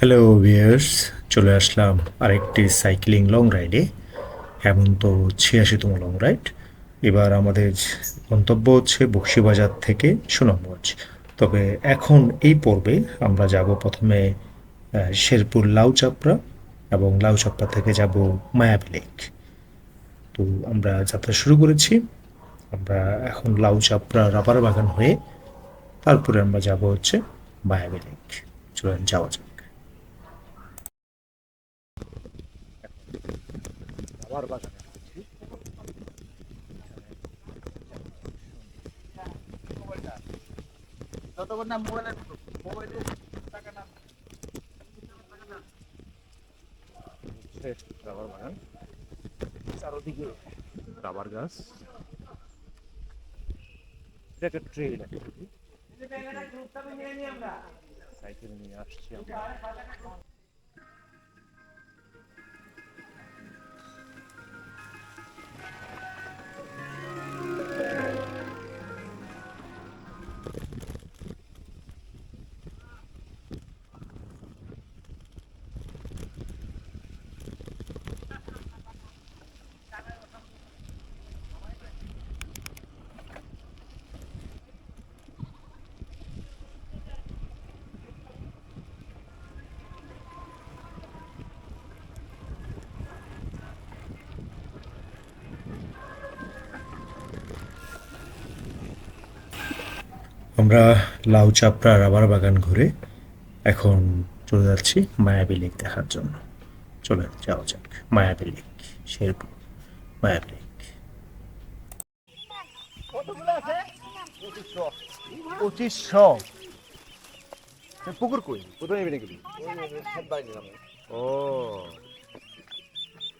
Hello viewers চলে আসলাম আরেকটি cycling long রাইডে এমন তো ছিয়াশিতম লং রাইড এবার আমাদের গন্তব্য হচ্ছে বক্সিবাজার থেকে সুনামগঞ্জ। তবে এখন এই পর্বে আমরা যাব প্রথমে শেরপুর লাউচাপড়া এবং লাউচাপড়া থেকে যাব মায়াবী লেক তো আমরা যাত্রা শুরু করেছি। আমরা এখন লাউচাপড়া রাবার বাগান হয়ে তারপরে আমরা যাব হচ্ছে মায়াবী লেক চলেন যাওয়া যাক। বাগানে ঢুকছি যতক্ষণ না মোবাইলে মোবাইলে টাকা না। রাবার বাগান। চারোদিকে রাবার গাছ। এটা একটা ট্রেল সাইকেল নিয়ে আসছি আমরা। আমরা লাউ চাপড়া রাবার বাগান ঘুরে এখন চলে যাচ্ছি মায়াবী লেক দেখার জন্য। চলে যাওয়া যাক মায়াবী লেক শেরপুর মায়াবী লেক। পঁচিশশো। পুকুর কই? কোথায় নেবে নাকি ও।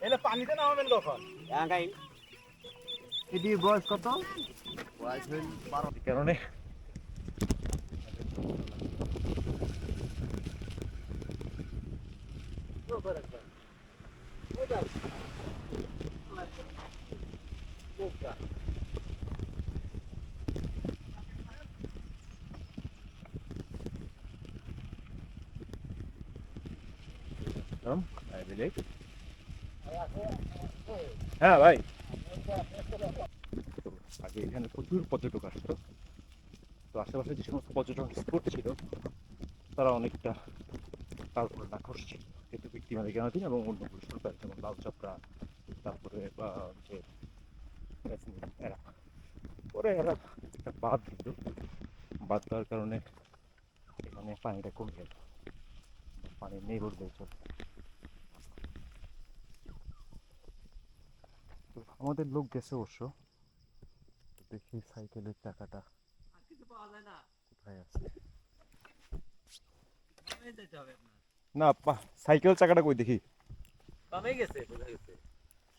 এলে পানিতে নামাবেন কখন? এটি বয়স কত? এই কারণে হ্যাঁ ভাই তো আগে এখানে প্রচুর পর্যটক আসতো তো আশেপাশে যে সমস্ত পর্যটন স্পট ছিল, তারা অনেকটা তার উপর ছিল। কিন্তু বিক্রিমালে জ্ঞানাধীন এবং অন্য সরকার যেমন লাল চাপড়া, তারপরে যে এরা। পরে এরা একটা বাদ দিল। বাদ দেওয়ার কারণে এখানে পানিটা কমে গেল। পানি নেই বলতে আমাদের লোক গেছে অবশ্য। দেখি সাইকেলের চাকাটা না সাইকেল চাকাটা কই দেখি। বামে গেছে? গেছে।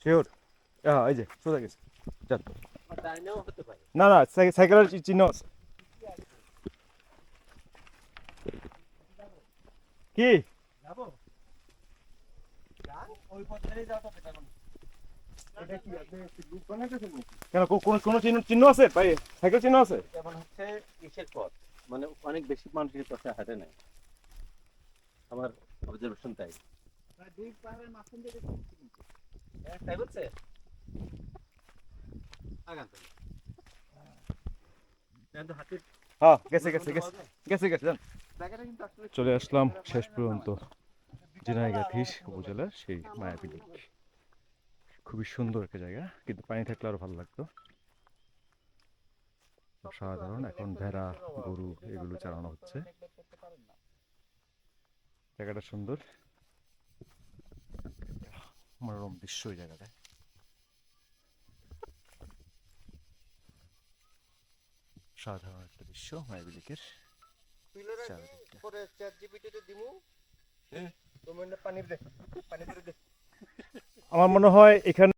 শিওর হ্যাঁ এই যে সোজা গেছে। যান। না না সাই- সাইকেলের চিহ্ন আছে। কি? যাব। ওই পথ ধরেই যাও কেন কো- কোন কোন চিহ্ন চিহ্ন আছে? ভাই সাইকেল চিহ্ন আছে? যেমন হচ্ছে ইসের পথ। মানে অনেক বেশি মানুষ এই পথে হাঁটে নাই। আমার অবজারভেশন তাই। দুই পাহাড়ের মাঝখান দিয়ে দেখছি কিন্তু। হ্যাঁ, তাই বলছে? আগান তাহলে। কিন্তু হাতির হ্যাঁ গেছে গেছে গেছে। গেছে গেছে যান। জায়গাটা কিন্তু আসলে চলে আসলাম শেষ পর্যন্ত। ঝিনাইগাথিস উপজেলার সেই মায়াবী খুবই সুন্দর একটা জায়গা কিন্তু পানি থাকলে আরও ভালো লাগতো। অসাধারণ এখন ভেড়া গরু এগুলো চালানো হচ্ছে। জায়গাটা সুন্দর। মনোরম দৃশ্য ওই জায়গাটায়। সাধারণ একটা দৃশ্য মায়াবী লেকের চারিদিকটা। পরে চ্যাট জিপিটিতে দিমু। হ্যাঁ। তুমি পানি দে পানি দে। আমার মনে হয় এখানে